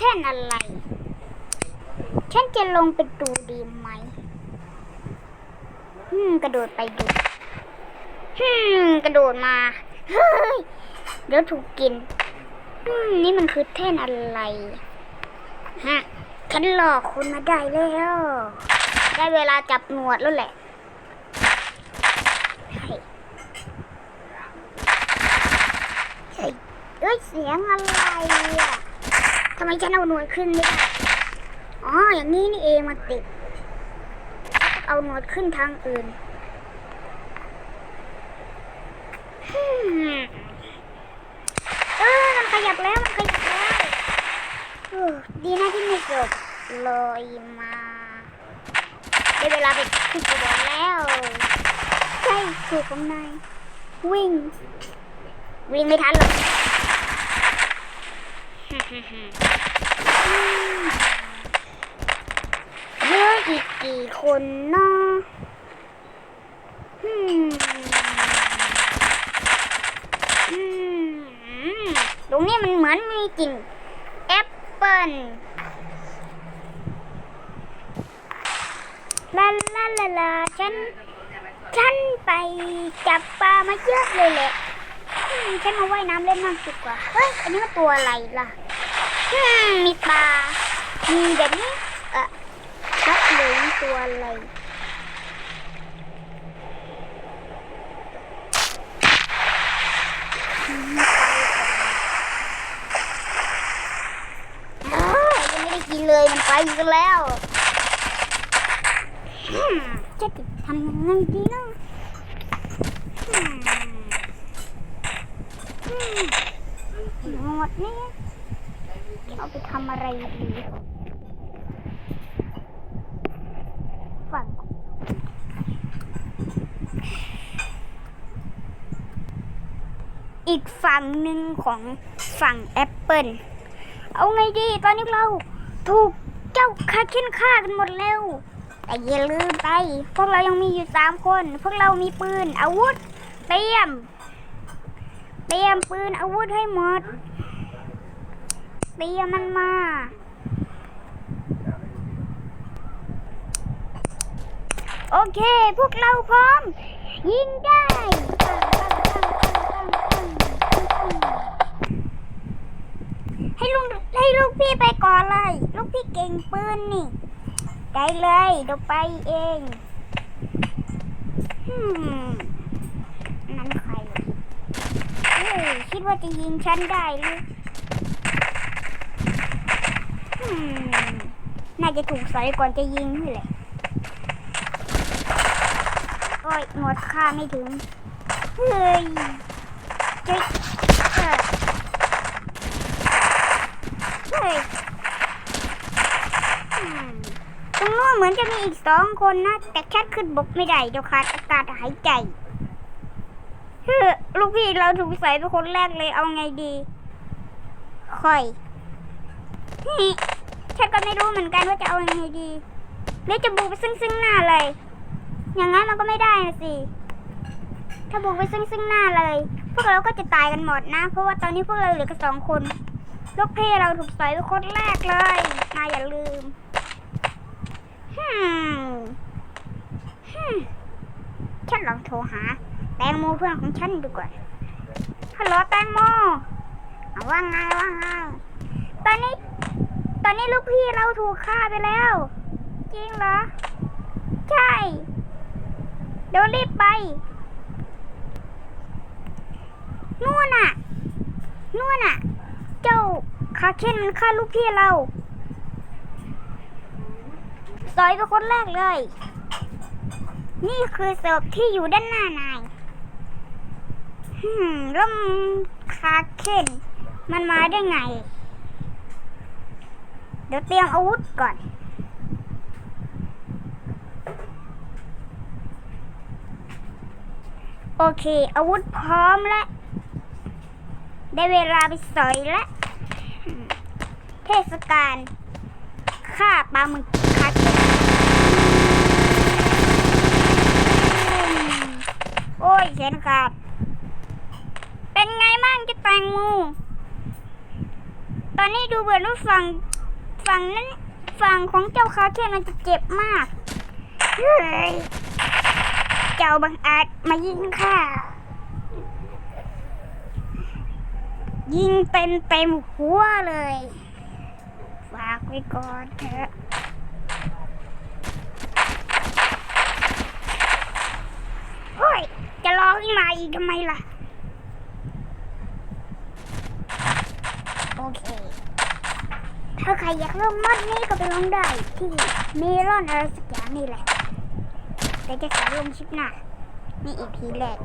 แท่นอะไร ฉันจะลงไปดูดีไหมฮึมกระโดดไปดูฮึมกระโดดมา เฮ้ย เดี๋ยวถูกกินฮึมนี่มันคือแท่นอะไร ฮะ ฉันหลอกคุณมาได้แล้ว ได้เวลาจับหนวดแล้วแหละเฮ้ยเฮ้ยเอ้ยเสียงอะไรอะ ทำไมฉันเอาหนวดขึ้นไม่ได้ อ๋อ อย่างนี้นี่เองมันติด เอาหนวดขึ้นทางอื่นฮึ่มเออ มันขยับแล้ว มันขยับแล้วออดีนะที่ไม่จบลอยมาได้เวลาไปขึ้นสวรรค์แล้ว ใช่ถูกของนายวิ่ง วิ่งไม่ทันหรอก เหลืออีกกี่คนเนาะอืมอืมตรงนี้มันเหมือนมีกลิ่นแอปเปิ้ลลาลาลาลาฉัน ฉันไปจับปลามาเยอะเลยแหละ ฉันมาว่ายน้ำเล่นมากดีกว่า เฮ้ย อันนี้มันตัวอะไรล่ะ อืมมีปลา มีแบบนี้เออนักเลืองตัวอะไรไม่ได้กินเลยมันไปอีกันแล้วจะติดทำยังไงดีเนาะหมดนี่ เอาไปทำอะไรดีฝังอีกฝั่งหนึ่งของฝั่งแอปเปิลเอาไงดี ตอนนี้เราถูกเจ้าคาเคนฆ่ากันหมดแล้ว แต่อย่าลืมไป พวกเรายังมีอยู่สามคน พวกเรามีปืนอาวุธ เตรียม เตรียมปืนอาวุธให้หมด เตียมันมา โอเค พวกเราพร้อม ยิงได้ ให้ลุงให้ลูกพี่ไปก่อนเลย ลูกพี่เก่งปืนนี่ได้เลยเดี๋ยวไปเองนั่นใครเฮ้ยคิดว่าจะยิงฉันได้หรือฮึม น่าจะถูกใส่ก่อนจะยิงนี่แหละโอ้ยหนวดค่าไม่ถึง เฮ้ยเจ๊เออเฮ้ยตรงนู้นเหมือนจะมีอีกสองคนนะ แต่แค่ขึ้นบกไม่ได้เดี๋ยวขาดอากาศหายใจเฮ้ลูกพี่เราถูกใส่เป็นคนแรกเลยเอาไงดี ค่อยนี่ ฉันก็ไม่รู้เหมือนกันว่าจะเอายังไงดีหรือจะบุกไปซึ่งซึ่งหน้าเลย อย่างนั้นมันก็ไม่ได้นะสิ ถ้าบุกไปซึ่งซึ่งหน้าเลย พวกเราก็จะตายกันหมดนะ เพราะว่าตอนนี้พวกเราเหลือแค่สองคน ลูกพี่เราถูกใส่เป็นคนแรกเลยนายอย่าลืมฮึมฮึมฉันลองโทรหา แตงโมเพื่อนของฉันดีกว่า ฮัลโหลแตงโมเอาว่าไงว่าไงตอนนี้ ตอนนี้ลูกพี่เราถูกฆ่าไปแล้ว จริงเหรอ ใช่ เดี๋ยวรีบไป นู่นน่ะ นู่นน่ะ เจ้าคาเคนมันฆ่าลูกพี่เราซอยเป็นคนแรกเลย นี่คือศพที่อยู่ด้านหน้านายฮึมแล้วมันคาเคนมันมาได้ไง เดี๋ยวเตรียมอาวุธก่อน โอเค อาวุธพร้อมแล้ว ได้เวลาไปสอยแล้วเทศกาลฆ่าปลาหมึกคัดโอ้ยเขียนขาด เป็นไงมั่งจะแตงโมตอนนี้ดูเหมือนว่าฝั่ง ฝั่งนั้นฝั่งของเจ้าคาเคนมันจะเจ็บมากเฮ้ยเจ้าบังอาจมายิงข้ายิงเต็มเต็มหัวเลย ฝากไว้ก่อนเถอะโอ้ย จะรอขึ้นมาอีกทำไมล่ะ โอเค ถ้าใครอยากเริ่มมอดนี้ก็ไปลงได้ที่เมลอนอะไรสักอย่างนี่แหละ แต่จะขายลงชิปหน้านี่อีพีแรก